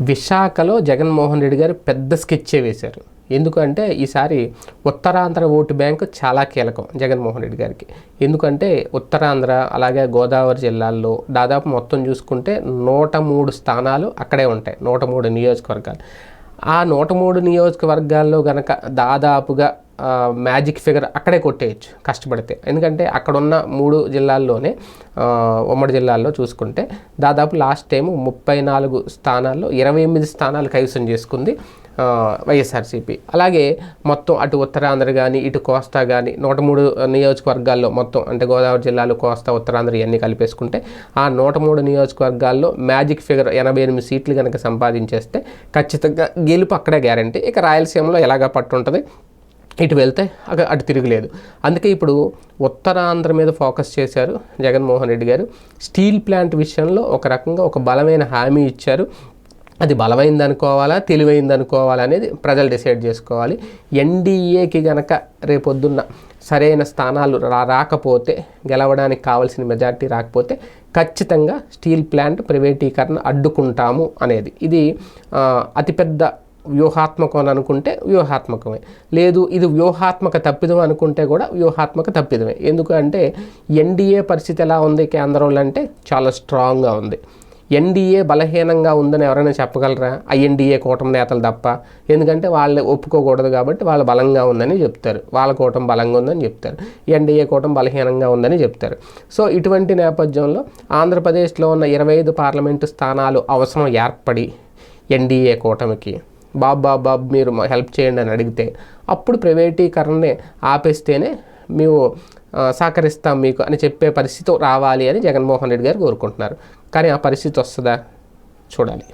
విశాఖలో జగన్మోహన్ రెడ్డి గారు పెద్ద స్కెచ్చే వేశారు. ఎందుకంటే ఈసారి ఉత్తరాంధ్ర ఓటు బ్యాంకు చాలా కీలకం జగన్మోహన్ రెడ్డి గారికి. ఎందుకంటే ఉత్తరాంధ్ర అలాగే గోదావరి జిల్లాల్లో దాదాపు మొత్తం చూసుకుంటే నూట మూడు స్థానాలు అక్కడే ఉంటాయి నూట మూడు నియోజకవర్గాలు. ఆ నూట మూడు నియోజకవర్గాల్లో గనక దాదాపుగా మ్యాజిక్ ఫిగర్ అక్కడే కొట్టేయచ్చు కష్టపడితే. ఎందుకంటే అక్కడున్న మూడు జిల్లాల్లోనే ఉమ్మడి జిల్లాల్లో చూసుకుంటే దాదాపు లాస్ట్ టైం ముప్పై నాలుగు స్థానాల్లో ఇరవై ఎనిమిది స్థానాలు కైవసం చేసుకుంది. వైఎస్ఆర్సీపీ. అలాగే మొత్తం అటు ఉత్తరాంధ్ర కానీ ఇటు కోస్తా కానీ నూట మూడు నియోజకవర్గాల్లో మొత్తం అంటే గోదావరి జిల్లాలో కోస్తా ఉత్తరాంధ్ర ఇవన్నీ కలిపేసుకుంటే ఆ నూట మూడు నియోజకవర్గాల్లో మ్యాజిక్ ఫిగర్ ఎనభై ఎనిమిది సీట్లు కనుక సంపాదించేస్తే ఖచ్చితంగా గెలుపు అక్కడే గ్యారంటీ. ఇక రాయలసీమలో ఎలాగా పట్టుంటుంది? ఇటు వెళ్తే అటు తిరగలేదు. అందుకే ఇప్పుడు ఉత్తరాంధ్ర మీద ఫోకస్ చేశారు జగన్మోహన్ రెడ్డి గారు. స్టీల్ ప్లాంట్ విషయంలో ఒక రకంగా ఒక బలమైన హామీ ఇచ్చారు. అది బలమైంది అనుకోవాలా తెలివైంది అనుకోవాలా అనేది ప్రజలు డిసైడ్ చేసుకోవాలి. ఎన్డీఏకి గనక రేపొద్దున్న సరైన స్థానాలు రా రాకపోతే గెలవడానికి కావాల్సిన మెజార్టీ రాకపోతే ఖచ్చితంగా స్టీల్ ప్లాంట్ ప్రైవేటీకరణ అడ్డుకుంటాము అనేది. ఇది అతిపెద్ద వ్యూహాత్మకం అని అనుకుంటే వ్యూహాత్మకమే. లేదు ఇది వ్యూహాత్మక తప్పిదం అనుకుంటే కూడా వ్యూహాత్మక తప్పిదమే. ఎందుకంటే ఎన్డీఏ పరిస్థితి ఎలా ఉంది కేంద్రంలో అంటే చాలా స్ట్రాంగ్గా ఉంది. ఎన్డీఏ బలహీనంగా ఉందని ఎవరైనా చెప్పగలరా? ఐఎన్డీఏ కూటమి నేతలు తప్ప. ఎందుకంటే వాళ్ళు ఒప్పుకోకూడదు కాబట్టి వాళ్ళు బలంగా ఉందని చెప్తారు. వాళ్ళ కూటమి బలంగా ఉందని చెప్తారు. ఎన్డీఏ కూటమి బలహీనంగా ఉందని చెప్తారు. సో ఇటువంటి నేపథ్యంలో ఆంధ్రప్రదేశ్లో ఉన్న ఇరవై ఐదు పార్లమెంటు స్థానాలు అవసరం ఏర్పడి ఎన్డీఏ కూటమికి. బాబు బాబు బాబు మీరు హెల్ప్ చేయండి అని అడిగితే అప్పుడు ప్రైవేటీకరణని ఆపేస్తేనే మేము సహకరిస్తాం మీకు అని చెప్పే పరిస్థితి రావాలి అని జగన్మోహన్ రెడ్డి గారు కోరుకుంటున్నారు. కానీ ఆ పరిస్థితి వస్తుందా? చూడాలి.